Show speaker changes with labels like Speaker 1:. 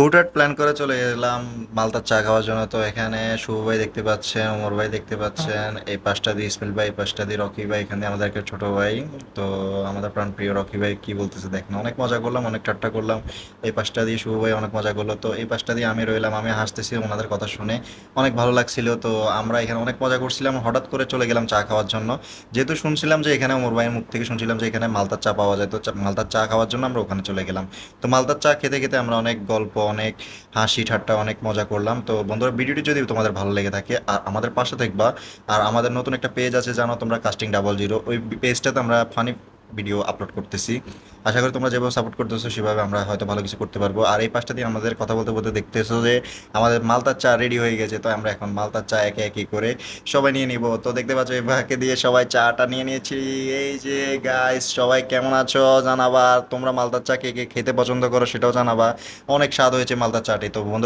Speaker 1: হুটহাট প্ল্যান করে চলে এলাম মালতার চা খাওয়ার জন্য। তো এখানে শুভ ভাই দেখতে পাচ্ছেন, ওমর ভাই দেখতে পাচ্ছেন, এই পাশটা দিয়ে ইসমাইল ভাই, এই পাশটা দিয়ে রকি ভাই, এখানে আমাদের একটা ছোট ভাই। তো আমাদের প্রাণ প্রিয় রকি ভাই কি বলতেছে দেখ না অনেক মজা করলাম, অনেক ঠাট্টা করলাম। এই পাশটা দিয়ে শুভ ভাই অনেক মজা করল। তো এই পাশটা দিয়ে আমি রইলাম, আমি হাসতেছি ওনাদের কথা শুনে। অনেক ভালো লাগছিল। তো আমরা এখানে অনেক মজা করছিলাম, হঠাৎ করে চলে গেলাম চা খাওয়ার জন্য। যেহেতু শুনছিলাম যে এখানে ওমর ভাইয়ের মুখ থেকে শুনছিলাম যে এখানে মালতার চা পাওয়া যায়। তো মালতার চা খাওয়ার জন্য আমরা ওখানে চলে গেলাম। তো মালতার চা খেতে খেতে আমরা অনেক গল্প অনেক হাসি, ঠাট্টা, অনেক মজা করলাম। তো বন্ধুরা, ভিডিওটি যদি তোমাদের ভালো লেগে থাকে, আর আমাদের পাশে থাকবা আর আমাদের নতুন একটা পেজ আছে, জানো তোমরা কাস্টিং ডাবল জিরো ওই পেজটাতে আমরা ফানি ভিডিও আপলোড করতেছি। আশা করি তোমরা যেভাবে সাপোর্ট করতেছো, সেভাবে আমরা হয়তো ভালো কিছু করতে পারব। আর এই পাশটা দিয়ে আমাদের কথা বলতে বলতে দেখতেছো যে, আমাদের মালতার চা রেডি হয়ে গেছে, তো আমরা এখন মালতার চা একে একে করে সবাই নিয়ে নিব। তো দেখতে পাচ্ছ, এই ভাগে দিয়ে সবাই চাটা নিয়ে নিয়েছি। এই যে গাইস সবাই কেমন আছো? জানাবা। তোমরা মালতার চা কে কে খেতে পছন্দ করো সেটাও জানাবা। অনেক স্বাদ হয়েছে মালতার চাটি। তো বন্ধু